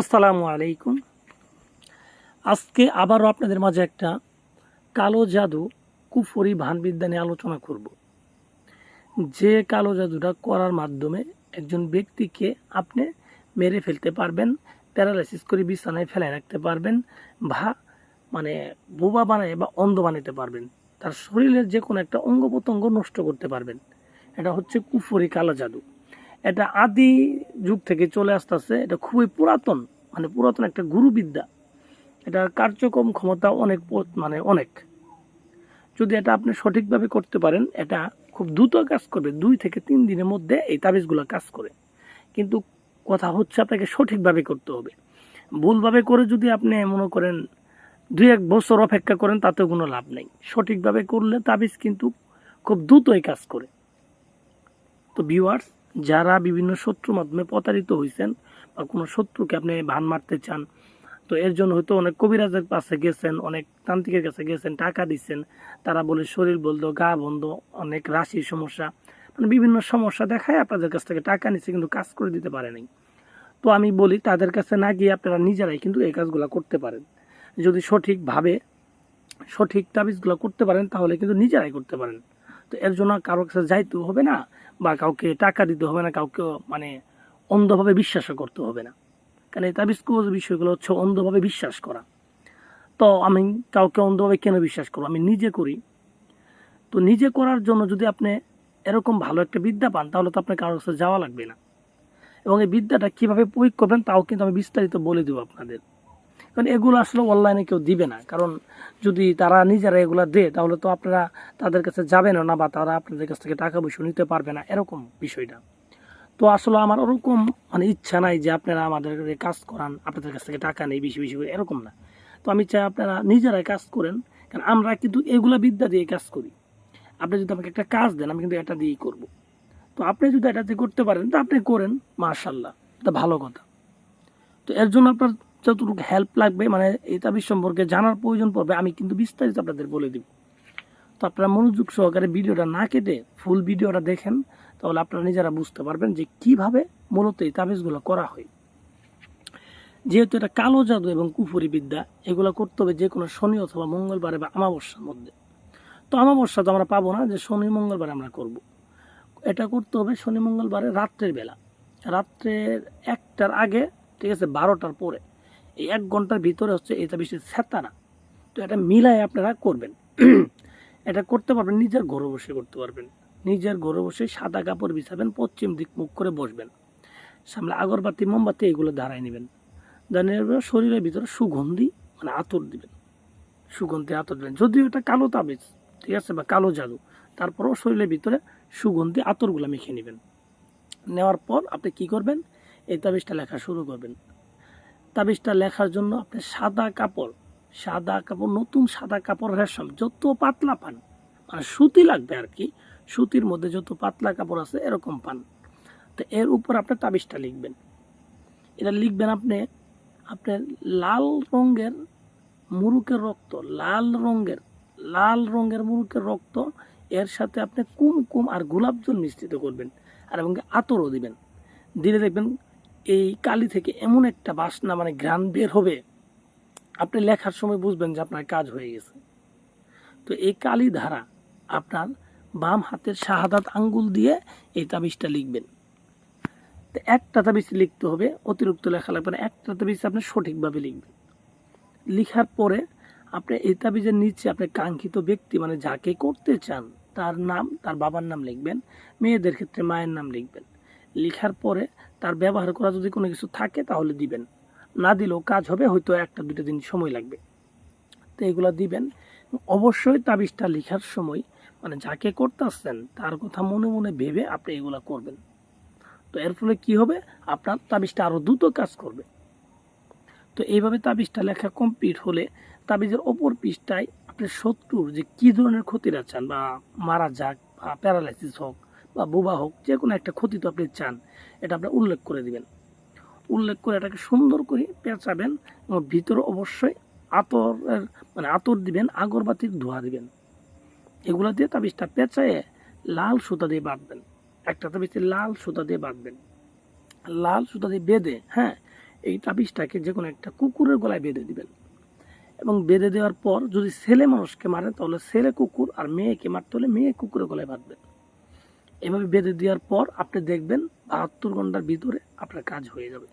আসসালামু আলাইকুম। আজকে আবারও আপনাদের মাঝে একটা কালো জাদু কুফরি ভানবিদ্যা নিয়ে আলোচনা করব। যে কালো জাদুটা করার মাধ্যমে একজন ব্যক্তিকে আপনি মেরে ফেলতে পারবেন, প্যারালাইসিস করে বিছানায় ফেলে রাখতে পারবেন বা মানে বোবা বানায় বা অন্ধ বানাতে পারবেন। তার শরীরের যে কোনো একটা অঙ্গ প্রত্যঙ্গ নষ্ট করতে পারবেন। এটা হচ্ছে কুফরি কালো জাদু। এটা আদি যুগ থেকে চলে আসতেছে। এটা খুবই পুরাতন মানে পুরাতন একটা গুরুবিদ্যা। এটার কার্যক্রম ক্ষমতা অনেক মানে অনেক। যদি এটা আপনি সঠিকভাবে করতে পারেন, এটা খুব দ্রুত কাজ করবে। দুই থেকে তিন দিনের মধ্যে এই তাবিজগুলো কাজ করে। কিন্তু কথা হচ্ছে আপনাকে সঠিকভাবে করতে হবে। ভুলভাবে করে যদি আপনি মনে করেন দুই এক বছর অপেক্ষা করেন, তাতেও কোনো লাভ নেই। সঠিকভাবে করলে তাবিজ কিন্তু খুব দ্রুতই কাজ করে। তো ভিউয়ার্স যারা বিভিন্ন শত্রুর মাধ্যমে প্রতারিত হয়েছেন বা কোনো শত্রুকে আপনি ভান মারতে চান, তো এর জন্য হয়তো অনেক কবিরাজের কাছে গেছেন, অনেক তান্ত্রিকের কাছে গেছেন, টাকা দিচ্ছেন। তারা বলে, শরীর বলতো গা বন্ধ, অনেক রাশির সমস্যা। মানে বিভিন্ন সমস্যা দেখায় আপনাদের কাছ থেকে টাকা নিচ্ছে কিন্তু কাজ করে দিতে পারে নাই। তো আমি বলি, তাদের কাছে না গিয়ে আপনারা নিজেরাই কিন্তু এই কাজগুলো করতে পারেন। যদি সঠিকভাবে সঠিক তাবিজগুলো করতে পারেন, তাহলে কিন্তু নিজেরাই করতে পারেন। তো এর জন্য কারোর কাছে যাইতেও হবে না বা কাউকে টাকা দিতে হবে না, কাউকে মানে অন্ধভাবে বিশ্বাসও করতে হবে না। কারণ এই বিষয়গুলো হচ্ছে অন্ধভাবে বিশ্বাস করা। তো আমি কাউকে অন্ধভাবে কেন বিশ্বাস করব? আমি নিজে করি। তো নিজে করার জন্য যদি আপনি এরকম ভালো একটা বিদ্যা পান, তাহলে তো আপনার কারোর কাছে যাওয়া লাগবে না। এবং এই বিদ্যাটা কীভাবে প্রয়োগ করবেন, তাও কিন্তু আমি বিস্তারিত বলে দেবো আপনাদের। কারণ এগুলো আসলে অনলাইনে কেউ দিবে না। কারণ যদি তারা নিজেরা এগুলো দেয়, তাহলে তো আপনারা তাদের কাছে যাবেন না বা তারা আপনাদের কাছ থেকে টাকা পয়সা নিতে পারবে না, এরকম বিষয়টা। তো আসলে আমার ওরকম মানে ইচ্ছা নাই যে আপনারা আমাদের কাজ করান, আপনাদের কাছ থেকে টাকা নেই বেশি বেশি করে, এরকম না। তো আমি চাই আপনারা নিজেরাই কাজ করেন, কারণ আমরা কিন্তু এগুলা বিদ্যা দিয়ে কাজ করি। আপনি যদি আমাকে একটা কাজ দেন, আমি কিন্তু এটা দিয়েই করব। তো আপনি যদি এটা দিয়ে করতে পারেন, তো আপনি করেন মার্শাল্লাহ এটা ভালো কথা। তো এর জন্য আপনার যতটুকু হেল্প লাগবে মানে এই তাবিজ সম্পর্কে জানার প্রয়োজন পড়বে, আমি কিন্তু বিস্তারিত আপনাদের বলে দিব। তো আপনারা মনোযোগ সহকারে ভিডিওটা না কেটে ফুল ভিডিওটা দেখেন, তাহলে আপনারা নিজেরা বুঝতে পারবেন যে কীভাবে মূলত এই তাবিজগুলো করা হয়। যেহেতু এটা কালো জাদু এবং কুফুরি বিদ্যা, এগুলো করতে হবে যে কোনো শনি অথবা মঙ্গলবারে বা আমাবস্যার মধ্যে। তো আমাবস্যা তো আমরা পাবো না, যে শনি মঙ্গলবারে আমরা করব। এটা করতে হবে শনি মঙ্গলবারে রাত্রের বেলা। রাত্রের একটার আগে, ঠিক আছে, বারোটার পরে। এই এক ঘণ্টার ভিতরে হচ্ছে এটা বেশি সেতানা তো এটা মিলায় আপনারা করবেন। এটা করতে পারবেন, নিজের ঘরে বসে করতে পারবেন। নিজের ঘরে বসে সাদা কাপড় বিছাবেন, পশ্চিম দিক মুখ করে বসবেন। সামনে আগরবাতি, মোমবাতি, এগুলো দাঁড়ায় নেবেন। দাঁড়িয়ে শরীরের ভিতরে সুগন্ধি মানে আতর দিবেন। সুগন্ধি, আতর দিবেন। যদিও এটা কালো তাবিজ, ঠিক আছে, বা কালো জাদু, তারপরেও শরীরের ভিতরে সুগন্ধি, আতরগুলো মেখে নেবেন। নেওয়ার পর আপনি কি করবেন? এই তাবিজটা লেখা শুরু করবেন। তাবিজটা লেখার জন্য আপনি সাদা কাপড় সাদা কাপড়, নতুন সাদা কাপড় রেশম, যত পাতলা পান মানে সুতি লাগবে আর কি, সুতির মধ্যে যত পাতলা কাপড় আছে এরকম পান। তো এর উপর আপনি তাবিজটা লিখবেন। এটা লিখবেন আপনি আপনার লাল রঙের মুরুকের রক্ত, লাল রঙের লাল রঙের মুরুকের রক্ত, এর সাথে আপনি কুমকুম আর গোলাপ জল মিশ্রিত করবেন, আর এবং আতরও দিবেন। দিলে দেখবেন এই কালি থেকে এমন একটা বাসনা মানে গ্রান বের হবে। আপনি লেখার সময় বুঝবেন যে আপনার কাজ হয়ে গেছে। তো এই কালি ধারা আপনার বাম হাতের শাহাদাত আঙ্গুল দিয়ে এই তাবিজটা লিখবেন। তো একটা তাবিজ লিখতে হবে, অতিরিক্ত লেখা লাগবে না। একটা তাবিজ আপনি সঠিকভাবে লিখবেন। লিখার পরে আপনি এই তাবিজের নিচে আপনি কাঙ্ক্ষিত ব্যক্তি মানে যাকে করতে চান, তার নাম, তার বাবার নাম লিখবেন, মেয়েদের ক্ষেত্রে মায়ের নাম লিখবেন। লিখার পরে তার ব্যবহার করা যদি কোনো কিছু থাকে তাহলে দিবেন। না দিলেও কাজ হবে, হয়তো একটা দুটো দিন সময় লাগবে। তো এগুলো দিবেন। অবশ্যই তাবিজটা লেখার সময় মানে যাকে করতেছেন, তার কথা মনে মনে ভেবে আপনি এগুলা করবেন। তো এর ফলে কি হবে? আপনার তাবিজটা আরও দ্রুত কাজ করবে। তো এইভাবে তাবিজটা লেখা কমপ্লিট হলে তাবিজের ওপর পৃষ্ঠায় আপনি শত্রুর যে কী ধরনের ক্ষতিটা চান বা মারা যাক বা প্যারালাইসিস হোক বা বোবা হোক, যে কোনো একটা ক্ষতি তো আপনি চান, এটা আপনার উল্লেখ করে দিবেন। উল্লেখ করে এটাকে সুন্দর করে পেঁচাবেন এবং ভিতরে অবশ্যই আতরের মানে আতর দিবেন, আগরবাতির ধোয়া দিবেন। এগুলো দিয়ে তাবিজটা পেঁচায়ে লাল সুতা দিয়ে বাঁধবেন। একটা তাবিজ লাল সুতা দিয়ে বাঁধবেন। লাল সুতা দিয়ে বেঁধে হ্যাঁ এই তাবিজটাকে যে কোনো একটা কুকুরের গলায় বেঁধে দিবেন। এবং বেঁধে দেওয়ার পর যদি ছেলে মানুষকে মারে, তাহলে ছেলে কুকুর আর মেয়েকে মারতে হলে মেয়ে কুকুরের গলায় বাঁধবেন। এভাবে বেঁধে দেওয়ার পর আপনি দেখবেন বাহাত্তর ঘণ্টার ভিতরে আপনার কাজ হয়ে যাবে।